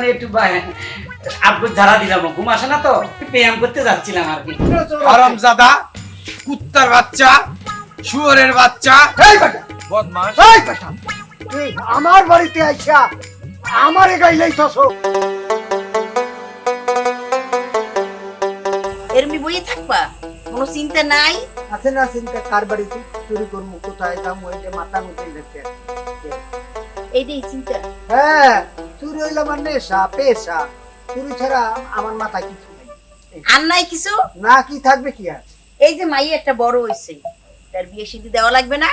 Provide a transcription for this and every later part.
মানে একটু আপনি ঝাড়া দিলাম ঘুম আসে না তো? ব্যায়াম করতে যাচ্ছিলাম আর কি। হারামজাদা কুত্তার বাচ্চা শুয়োরের বাচ্চা। এই বেটা। বদমাস এই বেটা। আমার বাড়িতে আইসা আমারে গাইলেই তো এরমি বইয়ে থাকবা? কোনো চিন্তা নাই? আছে না চিন্তা কার বাড়িতে চুরি করব কোথায় যাব এই যে মাথা মুখে দেখতে এইটাই চিন্তা। হ্যাঁ। হইল আমার নেশা পেশা। চুরি ছাড়া আমার মাথা কিছু নেই। আর নাই কিছু? না কি থাকবে কি আর? এই যে মাই একটা বড় হইছে তার বিয়ে সিদ্ধি দেওয়া লাগবে না।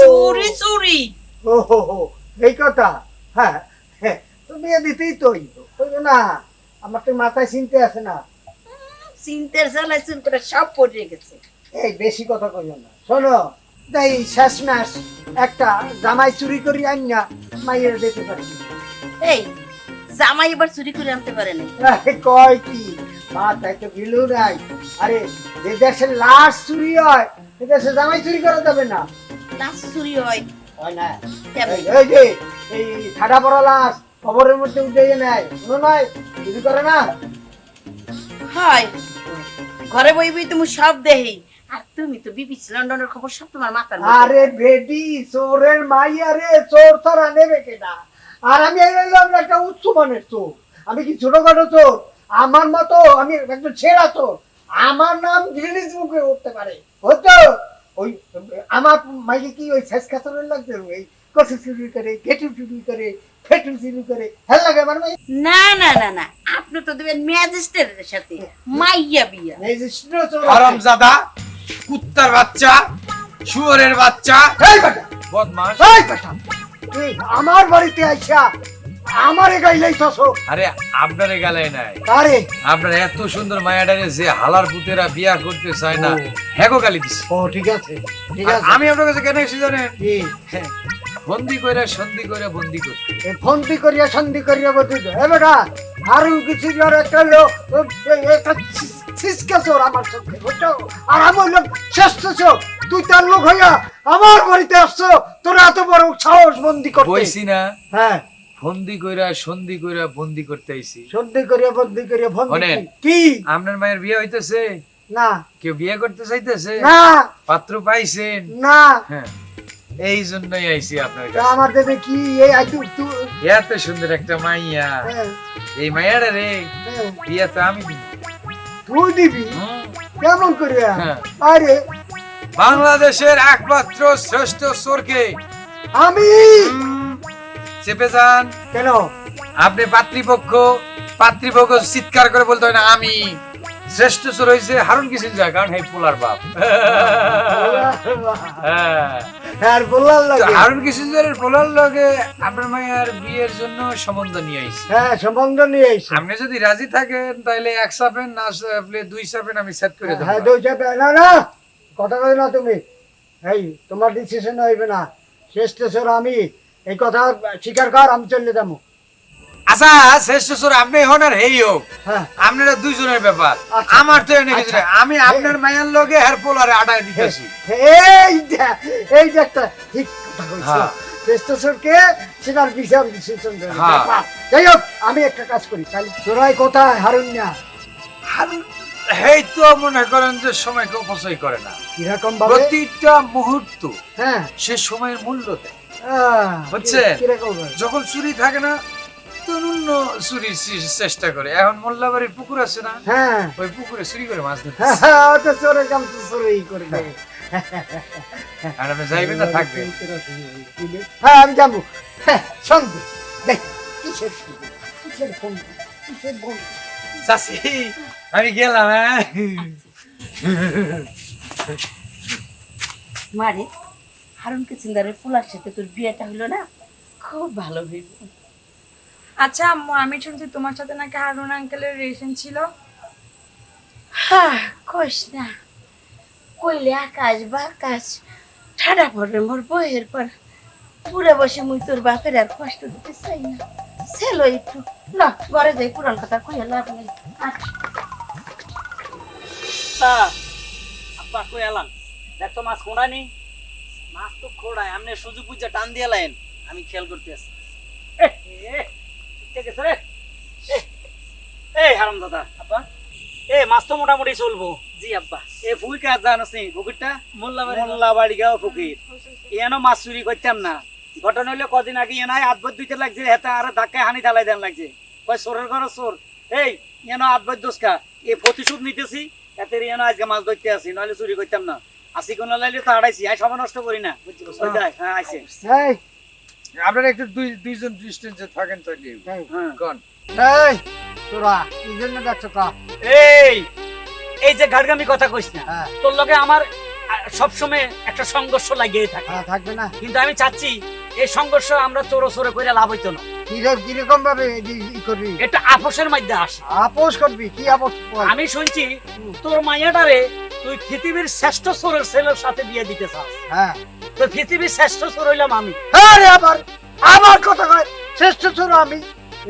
চুরি চুরি! ও হো হো এই কথা? হ্যাঁ হ্যাঁ, তো বিয়ে দিতেই তো না আমার তো মাথায় চিনতে আছে না। চিন্তার জ্বালায় সব পড়ে গেছে। এই বেশি কথা কইও না। শোনো তাই শেষ মাস একটা জামাই চুরি করি আন না মাইয়ের দিতে পারি। এই জামাই এবার চুরি করে আনতে পারে না কয় কি? মাথায় তো গিলু নাই। আরে যে দেশে লাশ চুরি হয় সে দেশে জামাই চুরি করা যাবে না। লাশ চুরি হয়। হয় না। এই- এই যে এই ঠাডা পড়া লাশ খবরের মধ্যে উঠে নেয়। শুনো নয় চুরি করে না? হয়। ঘরে বই বই তুমি সব দেহি। আর তুমি তো লন্ডনের খবর সব তোমার মাথার আরে বেডি চোরের মাই আরে চোর ছাড়া নেবে কেনা আর আমি এই একটা উচ্চ মানের চোর। আমি কি ছোটখাটো চোর? আমার মতো আমি একজন ছেঁড়া চোর। আমার নাম গিনিস বুকে উঠতে পারে। হতো ওই আমার মাইকে কি ওই শেষ কাতরের লাগছে ওই কচু চুরি করে ঘেটু চুরি করে ফেটু চুরি করে। হ্যাঁ লাগে আমার মাই না না না না। আপনি তো দেবেন ম্যাজিস্ট্রেটের সাথে। মাইয়া বিয়া। যে হারামজাদা কুত্তার বাচ্চা শুয়োরের বাচ্চা। এই বেটা। বদমাস এই বেটা। তুই আমার বাড়িতে আইসা আমারে গাইলেই তসো আরে আপনারে গালাই নাই। আরে আপনার এত সুন্দর মায়াডারে যে হালার পুতেরা বিয়া করতে চায় না। হ্যাঁ গালি দিস ও ঠিক আছে ঠিক আছে। আমি আপনার কাছে কেন এসে জানেন? বন্দি কইরা সন্ধি করে বন্দি করতে। ফোনটি করিয়া সন্ধি করিয়া বলতে এ বেটা আরও কিছু জ্বর একটা লোক একটা ছিসকে চোর আমার চোখে বুঝছ? আর আমি হইলাম শ্রেষ্ঠ চোর তুই তার লোক হইয়া আমার বাড়িতে আসছো তোর এত বড় সাহস বন্দি করতে। বইছি না। হ্যাঁ। ফন্দি কইরা সন্ধি কইরা বন্দি করতে আইছি। সন্ধি করিয়া বন্দি করিয়া ফোন শোনেন। কি? আপনার মায়ের বিয়ে হইতেছে? না। কেউ বিয়ে করতে চাইতেছে? না। পাত্র পাইছেন? না। হ্যাঁ। এই জন্যই আইছি আপনার কাছে আমার দেবে কি? এই আই তুই এত সুন্দর একটা মাইয়া। হ্যাঁ, এই মাইয়াটা রে হ্যাঁ, বিয়ে তো আমি দিব। তুই দিবি? কেমন করিয়া হ্যাঁ। আরে। বাংলাদেশের একমাত্র শ্রেষ্ঠ চোরকে। আমি? চেপে যান। কেন? আপনি পাত্রীপক্ষ পাত্রীপক্ষ চিৎকার করে বলতে হয় না আমি। শ্রেষ্ঠ চোর হয়েছে হারুন কিসিন যায় কারণ এই পোলার বাপ। হ্যাঁ। লাগে। হারুন কিসিঞ্জারের পোলার লগে আপনার মায়ের বিয়ের জন্য সম্বন্ধ নিয়ে আইছি। হ্যাঁ সম্বন্ধ নিয়ে আপনি যদি রাজি থাকেন তাহলে এক সাপেন না দুই সাপেন আমি সেট করে হ্যাঁ দুই না না কথা কই না তুমি? এই তোমার ডিসিশন হইবে না। স্টেশন আমি। এই কথা স্বীকার কর আমি চলে যাব। আচ্ছা শ্রেষ্ঠ আপনি হন আর হেই হোক। হ্যাঁ। আপনারা দুইজনের ব্যাপার। আচ্ছা। আমার তো এনে কিছু আচ্ছা। আমি আপনার মায়ের লগে পোলারে আটায় দিতেছি এই যে এই যে একটা ঠিক কথা হ্যাঁ। সেটার বিচার হ্যাঁ। যাই হোক আমি একটা কাজ করি। তাহলে তোরাই কোথায় হারুন না হারুন হেই তো মনে করেন যে সময়কে অপচয় করে না। কীরকম ভাবে প্রতিটা মুহূর্ত হ্যাঁ। সে সময়ের মূল্য দেয়। বুঝছেন? যখন চুরি থাকে না তরুণ চুরির চেষ্টা করে। এখন মোল্লাবাড়ির পুকুর আছে না? হ্যাঁ। ওই পুকুরে চুরি করে মাছ ধরতে হ্যাঁ, হ্যাঁ, ওটা চোরের কাম তো চোরেই করে আর আপনি যাইবেন না থাকবেন হ্যাঁ আমি যাব। হ্যাঁ, সন্ধে দেখ কিসের কিসের ফোন কিসের ফোন চাষি আমি গেলাম হ্যাঁ। মারে হারুনকে চিন্দারের ফুলার সাথে তোর বিয়েটা হলো না? খুব ভালো হইব। আচ্ছা আম্মু আমি শুনছি তোমার সাথে নাকি হারুন আঙ্কেলের রিলেশন ছিল? হ্যাঁ কইস না। কইলে আকাশ বাকাশ ঠাডা পড়বে মোর বইয়ের পর। পুরে বসে মুই তোর বাপের আর কষ্ট দিতে চাই না। ছেলো একটু। না ঘরে যাই পুরান কথা কইয়া লাভ নেই। আচ্ছা। তা আপা কই এলাম? দেখতো মাছ কোনটা নেই। মাছ তো খোড়ায় সুযোগ বুঝে টান দিয়ে লাইন। আমি খেয়াল করতে রে এই হারাম দাদা। আপা এ মাছ তো মোটামুটি চলবো। জি আব্বা। এ ফুকি কাজ জানাস নি পুকুরটা? মোল্লাবাড়ি মোল্লা গাও পুকুর। এনো মাছ চুরি করতাম না। ঘটনা হইলে কদিন আগে এনো আধবত দুইতে লাগছে হেতে আর ধাক্কায় হানি ঢালাই দেন লাগছে। কয় চোরের ঘর চোর এই এনো আধবত দোষকা এ প্রতিশোধ নিতেছি এতে এনো আজকে মাছ ধরতে আসি নইলে চুরি করতাম না। আসি কোন লাইলে তো হারাইছি আই সময় নষ্ট করি না। হ্যাঁ এই আপনারা একটু দুই দুইজন ডিস্টেন্সে থাকেন তাহলে এই, হ্যাঁ। কোন। এই তোরা কি জন্য এই এই যে গাড়গামি কথা কইস না হ্যাঁ। তোর লগে আমার সব সময় একটা সংঘর্ষ লাগিয়ে থাকে। হ্যাঁ, থাকবে না। কিন্তু আমি চাচ্ছি এই সংঘর্ষ আমরা চোরো চোরে করে লাভ হইতো না। কীরকম ভাবে করবি? এটা আপোষের মধ্যে আসে। আপোষ করবি? কি আপোষ আমি শুনছি তোর মাইয়াটারে তুই পৃথিবীর শ্রেষ্ঠ চোরের ছেলের সাথে বিয়ে দিতে চাস। হ্যাঁ। তো পৃথিবীর শ্রেষ্ঠ চোর হইলাম আমি। আরে আবার আমার কথা কয় শ্রেষ্ঠ চোর আমি।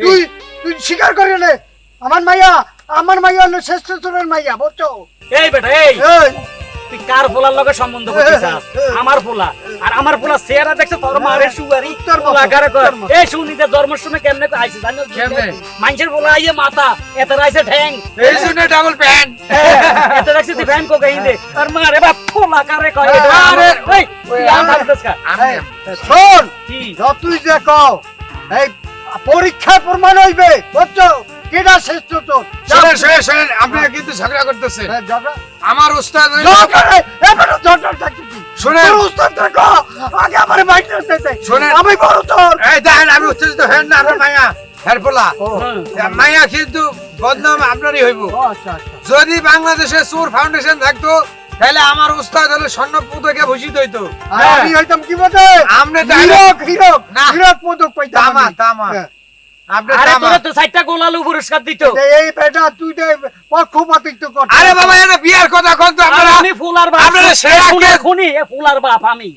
তুই তুই স্বীকার করে নে। আমার মাইয়া আমার মাইয়া হলো শ্রেষ্ঠ চোরের মাইয়া বুঝছ? এই বেটা এই। এই, তুই কার পোলার লগে সম্বন্ধ করতে আমার পোলা। আর আমার পোলা চেহারা দেখছে তোর মারে সুগারি। পোলা কারে এই শুনি যে জন্মের সময় কেমনে আইছে জানো কেমনে? মানুষের পোলা আইয়ে মাথা এতে রাইছে ঠ্যাং। এই জন্য ডাবল প্যান্ট এতে রাখছি তুই ফ্যান কোকাইন দে আর মারে বাপ পোলা কারে কয়? আরে, ওই আমার আমার- কা? শোন কি? যতই যে কও এই পরীক্ষায় প্রমাণ হইবে বুঝছ? কেডা শ্রেষ্ঠ চোর শোনেন শোনেন শোনেন আপনারা কিন্তু ঝগড়া করতেছেন হ্যাঁ, ঝগড়া আমার উস্তাদ ঝগড়া এবারে ঝগড়া থাকছে কি? শোনেন তোর উস্তাদ দেখো, আগে আমারে। শোনেন। আমি বড়। এই দেখেন আমি উত্তেজিত হেন না আপনার মায়া হেরপোলা হ্যাঁ। মায়া কিন্তু বদনাম আপনারই হইব আচ্ছা, আচ্ছা। যদি বাংলাদেশে সুর ফাউন্ডেশন থাকতো তাহলে আমার উস্তাদ হলে স্বর্ণ পদকে ভূষিত হইতো আমি হইতাম কি? আপনি তাহলে- হীরক, হীরক। পদক পাইতাম তামা হ্যাঁ। আরে তামা তোরে তো চারটা গোলালু পুরস্কার দিত। যে এই বেটা তুই যে পক্ষপাতিত্ব করছিস। আরে বাবা এটা বিয়ার কথা কোন তো আপনারা। আমি ফুলার বাপ আপনারা সেরা খুনি খুনি এ ফুলার বাপ আমি।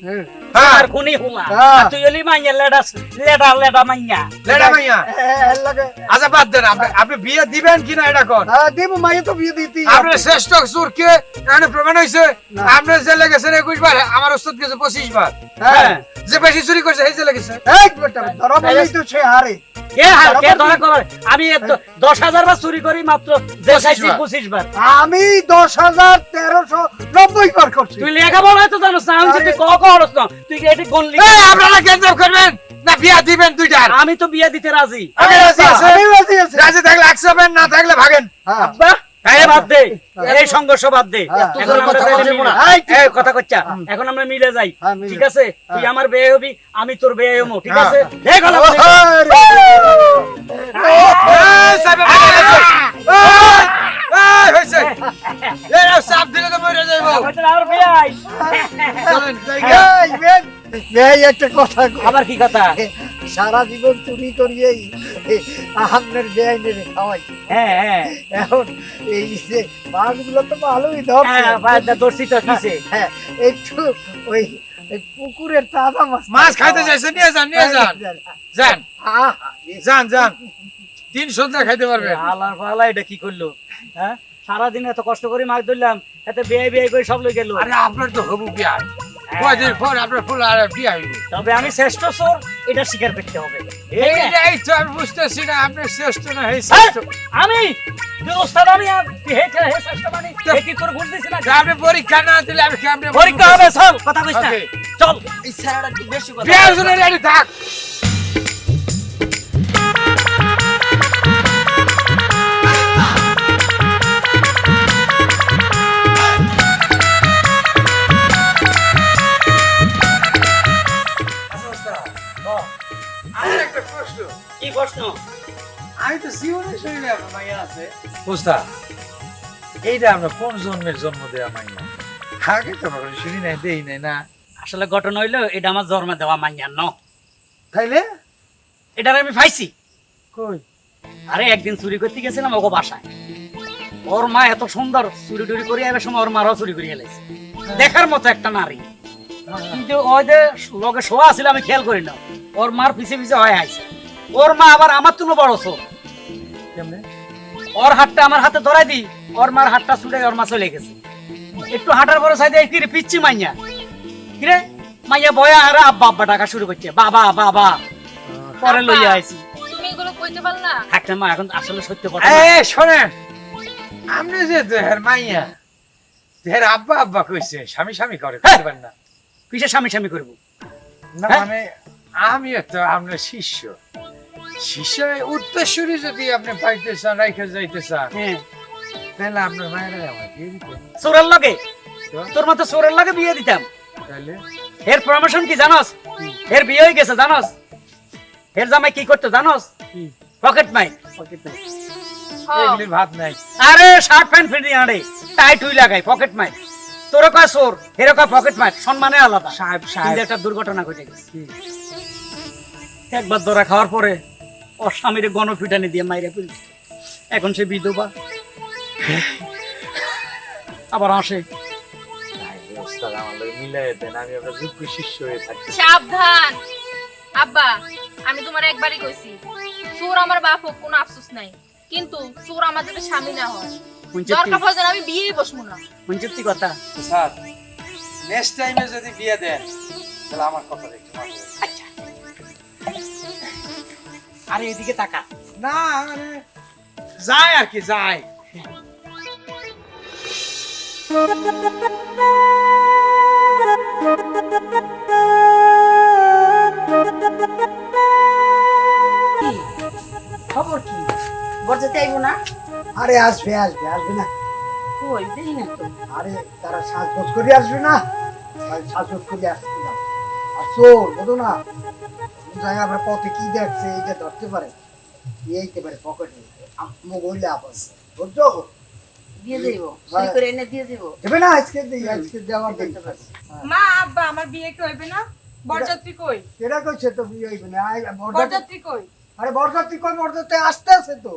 আর খুনি ফুলা। তুই হলি মাইয়া লেডা লেডা লেডা মাইয়া। লেডা মাইয়া? এ, এর লাগে- আচ্ছা বাদ দেন আপনি আপনি বিয়ে দিবেন কিনা এটা কোন? হ্যাঁ, দেব, মাইয়া তো বিয়ে দিতেই আপনি শ্রেষ্ঠ সুর কে? এখানে প্রমাণ হইছে। না। আপনি জেলে গেছেন একুশ বার আমার উস্তাদ গেছে পঁচিশ বার। হ্যাঁ। যে বেশি চুরি করছে সেই জেলে গেছে। এই বেটা, ধরা বললেই তো সে হারে। করে আমি দশ হাজার বার চুরি করি মাত্র পঁচিশ বার। আমি দশ হাজার তেরোশো নব্বই বার করছি। তুই লেখাপড়া তো জানো না আমি যদি না তুই এটি আপনারা কেন্দ্র করবেন না বিয়া দিবেন দুইটার? আমি তো বিয়ে দিতে রাজি। আমি রাজি আছি। রাজি থাকলে একশো না থাকলে ভাগেন। হ্যাঁ। বাহ এই বাদ দে এই সংঘর্ষ বাদ দে। এখন আমরা কথা তাহলে বলব না। মিলে- এই, ঠিক এই কথা কচ্চা। এখন আমরা মিলে যাই। ঠিক আছে? তুই। আমার বিয়ে হবি আমি তোর বিয়ে হব ঠিক হ্যাঁ। আছে? আবার কি কথা? সারা জীবন চুরি করিয়েই আহামের বেআইনের খাওয়াই। হ্যাঁ হ্যাঁ। এখন এই যে মাছগুলো তো ভালোই ধরছে। হ্যাঁ তো কিসে? হ্যাঁ, একটু ওই পুকুরের তাজা মাছ মাছ খাইতে চাইছে নিয়ে যান নিয়ে যান। যান। যান। যান তিন সন্ধ্যা খাইতে আলার পালা এটা কি করল? হ্যাঁ? সারাদিন এত কষ্ট করে মাছ ধরলাম এত বিয়ে বিয়ে করে সব লই গেল। আরে আপনার তো হবু বিয়া কয়দিন পর আপনার ফুল আর বিয়া হইব তবে আমি শ্রেষ্ঠ চোর এটা স্বীকার করতে হবে? এইটাই তো আমি বুঝতেছি না আপনি শ্রেষ্ঠ না হে হ্যাঁ, শ্রেষ্ঠ আমি ওস্তাদ আমি হে হে শ্রেষ্ঠ মানে? হে কি তোর ঘুষ দিছিস না আপনি পরীক্ষা না দিলে আমি কেমনে পরীক্ষা হবে সব কথা কইছ না. চল। এই স্যারটা বেশি কথা বেয়াজনের রেডি থাক। আমি তো জীবনে শুনি আপনার মাইয়া আছে। বুঝতা? এইটা আমরা কোন জন্মের জন্ম দেয়া মাইয়া? আগে তো কখনো শুনি নাই দেই নাই না। আসলে ঘটনা হইল এটা আমার জন্মে দেওয়া মাইয়ার ন? তাইলে? এটার আমি পাইছি কই? আরে একদিন চুরি করতে গেছিলাম বাসায়। ওর মা এত সুন্দর চুরি টুরি করে এবার সময় ওর মারাও চুরি করে এলাইছে দেখার মতো একটা নারী। কিন্তু ওই যে লগে শোয়া আছিল আমি খেয়াল করি না। ওর মার পিছে পিছে হয় আইছে ওর মা আবার আমার তুলো বড় চোর ওর হাতটা আমার হাতে ধরাই দি ওর মার হাতটা ছুটে ওর মা চলে গেছে। একটু হাঁটার পরে সাইডে কিরে পিচ্ছি মাইয়া। কিরে? মাইয়া বয়া আর আব্বা আব্বা ডাকা শুরু করছে। বাবা বাবা। পরে লইয়া আইছি। তুমি এগুলো কইতে পারল? না থাকতে মা এখন আসলে সত্য কথা এ শোনেন। আপনি যে দেহের মাইয়া দেহের আব্বা আব্বা কইছে স্বামী স্বামী করে করতে পারেন না। কিসে স্বামী স্বামী করব? না হ্যাঁ? মানে আমিও তো আপনার শিষ্য। শিষ্য উত্তরসূরি যদি আপনি পাইতে চান রাইখে যাইতে চান হ্যাঁ। তাহলে আপনার মায়েরা আমার বিয়ে দিতেন সোরের লগে? তোর মতো সোরের লগে বিয়ে দিতাম। তাহলে? এর প্রমোশন কি জানোস? এর বিয়ে হয়ে গেছে জানোস? এর জামাই কি করতো জানোস? পকেট মাই। পকেট মাই। ভাত নাই। আরে শার্ট প্যান্ট ফিরি আরে টাইট হুই লাগাই পকেট মাই। তোর কয় সোর পকেট মাই সম্মানে আলাদা। সাহেব সাহেব। একটা দুর্ঘটনা ঘটে গেছে। একবার ধরা খাওয়ার পরে ওর স্বামীর গণপিটানি দিয়ে মাইরে ফেলছে। এখন সে বিধবা। আবার আসে। আমি আপনার যোগ্য শিষ্য থাকি সাবধান। আব্বা আমি তোমার একবারই কইছি চোর আমার বাপ হোক কোনো আফসোস নাই। কিন্তু চোর আমার যাতে স্বামী না হয় দরকার আমি বিয়েই বসবো না। কথা? স্যার নেক্সট টাইমে যদি বিয়ে দেন তাহলে আমার কথা একটু মাথায় রাখবেন। আরে এদিকে তাকা। না মানে যায় আর কি যায়। খবর কি? বরযাত্রী আইবো না? আরে আসবে আসবে আসবে না। কই দেখি না তো আরে তারা সাজগোজ করে আসবে না। সাজগোজ করে দাও আর চোর বোধ না। যাই আমরা পথে কি দেখছে এইটা ধরতে পারে। এইতে পারে পকেটে। মুখ হইলে আপস। বুঝছ দিয়ে দেব সই হ্যাঁ। করে এনে দিয়ে দেব। দেবে না আজকে দিই আজকে দেওয়ার দেখতে পাচ্ছি মা আব্বা আমার বিয়ে কি হইবে না? বরযাত্রী কই? কেটা কইছে তো বিয়ে হইবে না। বরযাত্রী বরযাত্রী কই? আরে বরযাত্রী কই? বরযাত্রী আসতে আছে তো।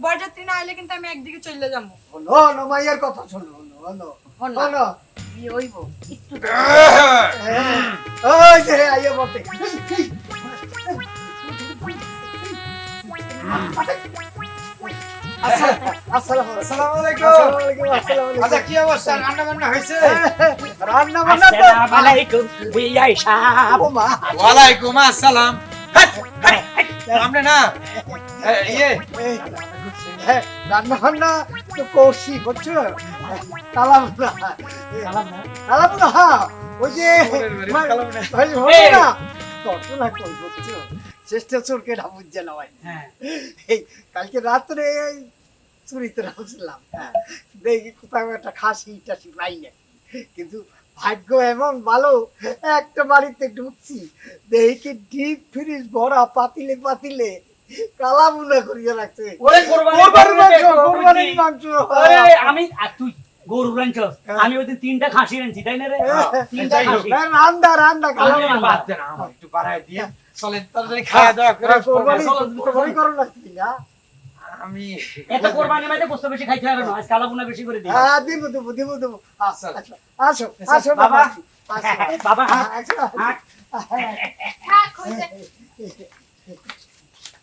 বরযাত্রী না আইলে কিন্তু আমি একদিকে চলে যাব। হলো মাইয়ার কথা শোনো হলো। হলো। হলো। বিয়ে হইব একটু ওই যে আইয়া বটে। আচ্ছা ওয়ালাইকুম আসসালাম। আমরা না। ইয়ে। রান্না বান্না তো করছি বুঝছ? কালাম না। কালাম না? ওই যে না। ওই যে হলো না। তত না কই বুঝছ চেষ্টা চোরকে না বুঝছে না ভাই। হ্যাঁ। এই কালকে রাত্রে চুরিতে নামছিলাম হ্যাঁ। দেখি কোথাও একটা খাসি টাসি পাই না কিন্তু ভাগ্য এমন ভালো একটা বাড়িতে ঢুকছি। দেখি ডিপ ফ্রিজ ভরা পাতিলে পাতিলে কালা মুনা করিয়ে রাখছে। আমি তুই গরু রাঞ্চস আমি ওই দিন তিনটা খাসি রাঞ্চি তাই না রে? তিনটা খাসি। হ্যাঁ, রান্দা রান্দা কালা মুনা বাদ দেন আমার একটু বাড়ায় দিয়ে। চলেন তাড়াতাড়ি খাওয়া দাওয়া করে কোরবানি চলো, চলো। কোরবানি করো না না আমি এত কোরবানি মাইতে বস্তু বেশি খাইতে হবে না আজ কালা বুনা বেশি করে দিই হ্যাঁ দিব দিব দিব দিব। আসো আসো আসো বাবা। বাবা। আসো। বাবা হ্যাঁ, আসো হাট। থাক হইছে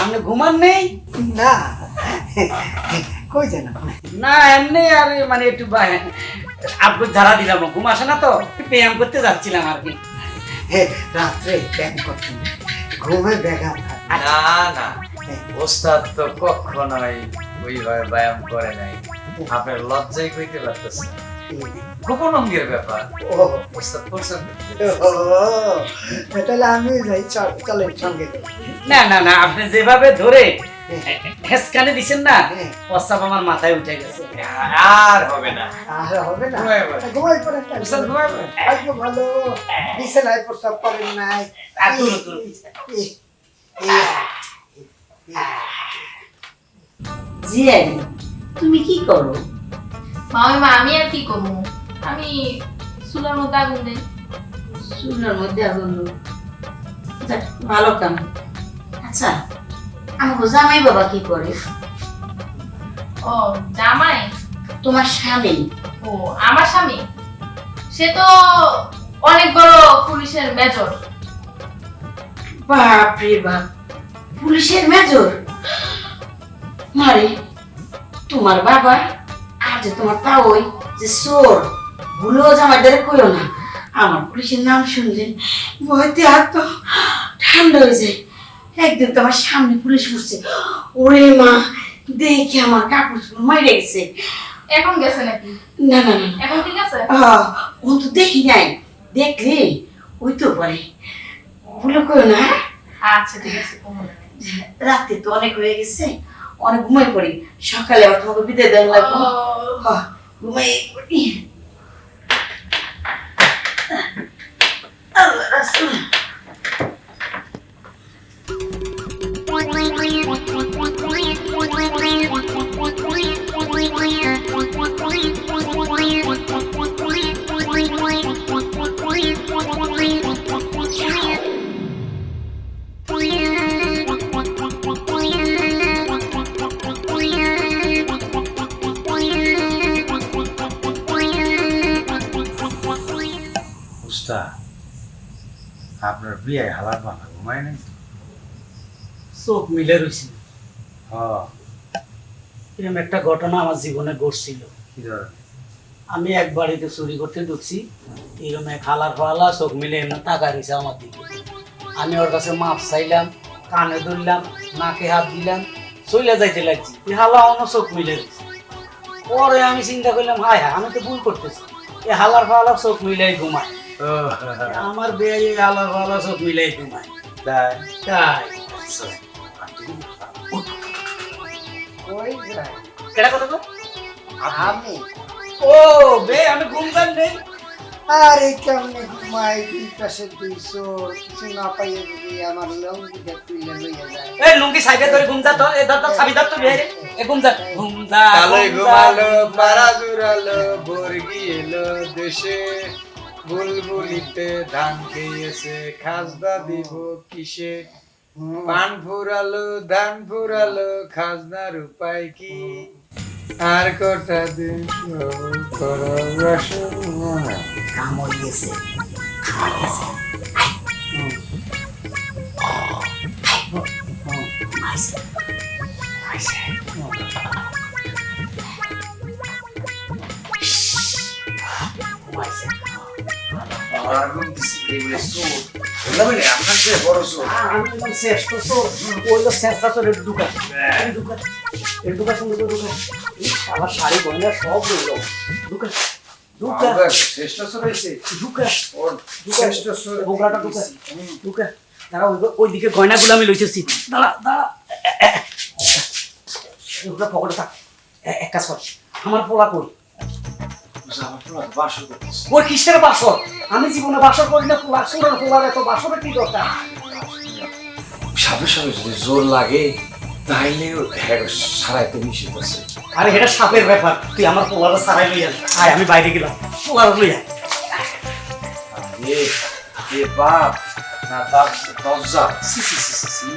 আপনি ঘুমান নেই? না। কই জানা না এমনি আর মানে একটু আপনি ধারা দিলাম ঘুম আসে না তো? ব্যায়াম করতে যাচ্ছিলাম আর কি। হে রাত্রে ব্যায়াম করতাম ঘুমে ব্যাঘাত হয়। না না। ওস্তাদ তো কখনোই ওইভাবে ব্যায়াম করে নাই। আপনার লজ্জাই কইতে লাগতেছে গোপন অঙ্গের ব্যাপার। ও ওস্তাদ করছেন ও, তাহলে আমি যাই চলেন সঙ্গে। না না না আপনি যেভাবে ধরে হেসকানে দিছেন না। প্রস্তাব আমার মাথায় উঠে গেছে। আর হবে না। আর হবে না। ঘুমাই পড়ে। ঘুমাই ঘুমাই পড়ে। আজকে ভালো। বিছানায় প্রস্তাব করেন নাই। আর তুলো, তুলো। এই, এই, জিয়াই তুমি কি করো? মামি মা আমি আর কি করব? আমি চুলার মধ্যে আগুন দেই। চুলার মধ্যে আগুন দাও। যাক, ভালো কাম। আচ্ছা আমাকে জামাই বাবা কি করে? ও জামাই? তোমার স্বামী। ও আমার স্বামী? সে তো অনেক বড় পুলিশের মেজর। বাপ রে বাপ পুলিশের মেজর? মারে তোমার বাবা যে তোমার তা ওই যে চোর ভুলেও জামাইদারে কইও না। আমার পুলিশের নাম শুনলে ভয়তে হাত ঠান্ডা হয়ে যায়। একদিন তো আমার সামনে পুলিশ উঠছে। ওরে মা দেখে আমার কাপড় চোপড় মাইরে গেছে। এখন গেছে নাকি? না না না। এখন ঠিক আছে? আহ, ও তো দেখি নাই। দেখলে ওই তো পারে। ভুলে কইও না হ্যাঁ? আচ্ছা ঠিক আছে রাতে তো অনেক হয়ে গেছে। অনেক ঘুমাই পড়ি। সকালে আবার তোমাকে বিদায় দেওয়া লাগবে। হ্যাঁ, ঘুমাই পড়ি। Thank রাসূল। আপনার বিয়ে হালার মাথা ঘুমায় নাই? চোখ মিলে রয়েছি হ্যাঁ এরকম একটা ঘটনা আমার জীবনে ঘটছিল। কি ধরনের আমি এক বাড়িতে চুরি করতে ঢুকছি এরকম এক হালার ফালা চোখ মিলে এমনি টাকা রয়েছে আমার দিকে। আমি ওর কাছে মাপ চাইলাম কানে ধরলাম নাকে হাত দিলাম চলে যাইতে লাগছি। এই হালা অন্য চোখ মিলে রয়েছে পরে আমি চিন্তা করলাম হায় হায় আমি তো ভুল করতেছি। এই হালার ফালা চোখ মিলাই ঘুমায়। আমার বেয়ে হালার ফালা চোখ মিলাই ঘুমায় তাই তাই। ওই কথা তো আমি ও বে আমি ঘুম নেই আরে কেমনে ঘুমাই? দুই পাশে দুই চোর কিছু না পাইয়ে যদি আমার লঙ্গিটা তুলে লইয়া যায়। এই লুঙ্গি সাইডে ধরে ঘুম যা তো। এ চাবি তো বেরে এ ঘুম যা ঘুম যা কালোই ঘুমালো। পাড়া জুড়ালো দেশে। বুলবুলিতে ধান খেয়েছে খাজদা দিব কিসে পান ফুরালো ধান ফুরালো খাজনার উপায় কি আর কটা দিন করো হয়ে আইসে ঘুমাইছে আমার আগুন চোর। বুঝলাম না, আপনার চেয়ে বড় চোর। আমি বললাম শ্রেষ্ঠ চোর ওই তো শ্রেষ্ঠ চোর একটু ঢুকা একটু ঢুকা একটু ঢুকা সুন্দর করে ঢুকা এই আমার শাড়ি গয়না সব শ্রেষ্ঠ গয়নাগুলো আমি লইতেছি দাঁড়া দাঁড়া ওটা পকেটে থাক এক কাজ কর আমার পোলা কই বাসর। ওই কিসের বাসর? আমি জীবনে বাসর করি না পোলা সুরের পোলার এত বাসরের কি দরকার? সামনে সামনে যদি জোর লাগে তাইলে হ্যাঁ সারাইতে নিষেধ আছে আরে এটা সাপের ব্যাপার। তুই আমার পোলারে সারাই লইয়া আয় আমি বাইরে গেলাম। পোলার লইয়া এ বাপ না বাপ দরজা। সি সি সি সি।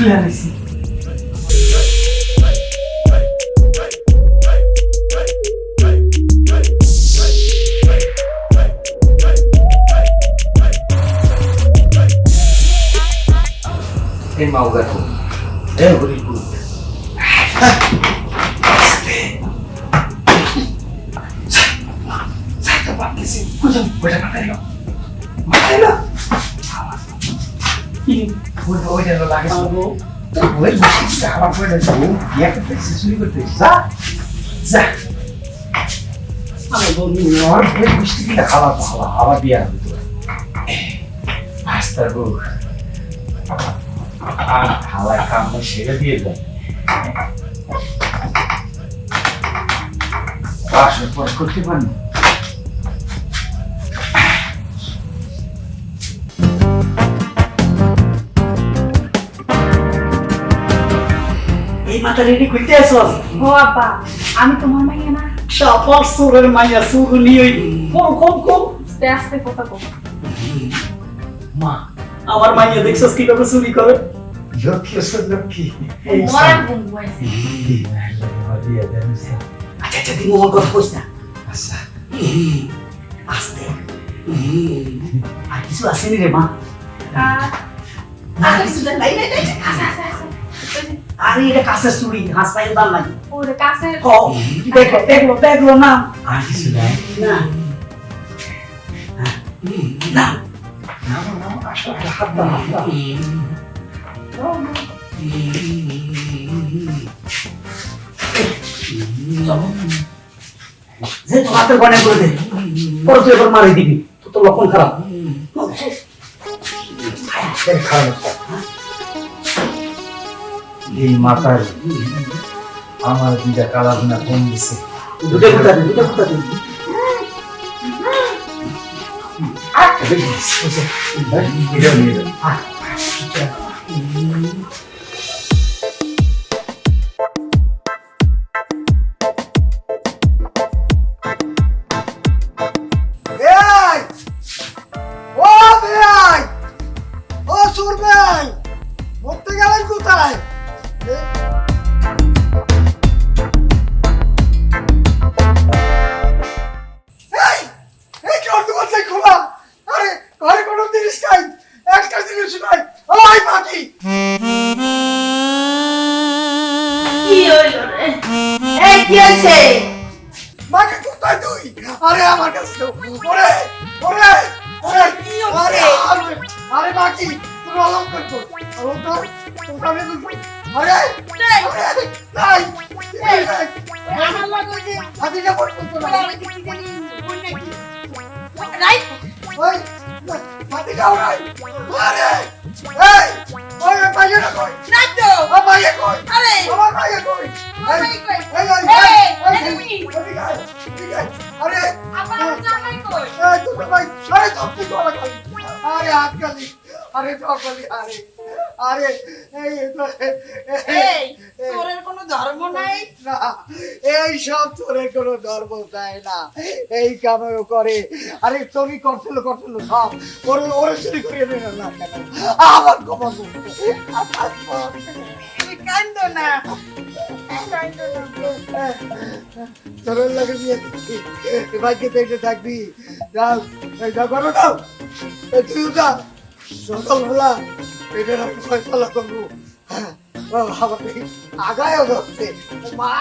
সি বেলাস খাওয়া বিয়া আস্তার বউ আর খাওয়ার কাম সেরে দিয়ে দেয় বাসর পর করতে পারি এই মাথা রেডি খুলতে আসস ও আব্বা আমি তোমার মাইয়া না। সাফার সুরের মাইয়া সুর নিয়ে কম কম কম আস্তে আস্তে কথা কো মা আমার মাইয়া দেখছস কীভাবে চুরি করে? লক্ষ্মী ওষুধ লক্ষ্মী। মরার বন্ধু আছে আচ্ছা আচ্ছা দিমু আমার কথা কইস না। আচ্ছা। আস্তে। আর কিছু আসেনি রে মা? না কিছু নাই নাই নাই। আচ্ছা আচ্ছা আচ্ছা। আরে এটা কাছের চুরি হাঁস পাইলে দাম লাগে ওরে কাছে ও দেখো দেখল দেখল না। আর কিছু না। না। নামো নামো আসো হাত দাও হাত দাও যে তো হাতের বানে করে দে পরে তুই এবার মারি দিবি। তো তোর লক্ষণ খারাপ। খারাপ এই মাতার আমার দুইটা কালা গুণা কম দিছে দুটো ফুটা দে দুটো ফুটা দে এটাও বাকি তুই অলঙ্কার কর অলঙ্কার তোর কানে তুই আরে। আরে নাই আমার লাগে যা পড়তো তো বলা হয়েছে কি জানি কোন নাকি? নাই ওই হাতি যাও নাই আরে এই ওই পাইয়ে না কই? না তো আমার পাইয়ে কই? আরে! আমার পাইয়ে কই? এই? এই এই এই। আরে আমার জামাই কই? এই তো ভাই আরে তো কি করা আরে খালি আরে তো আরে আরে এই এই তোরের কোনো ধর্ম নাই? না এই সব তোরে কোনো ধর্ম দেয় না। এই কামেও করে। আরে চুরি করছিল করছিল সব। ওরে ওরে চুরি দেয় না কেন? আমার কমন তুমি কান্দো না। লাগে বিয়ে থাকবি? যাও এই যা করো যাও। এই তুই যা। সকালবেলা এটার আমি ফয়সলা করব হ্যাঁ ও আমার আগায়ও ধরছে মা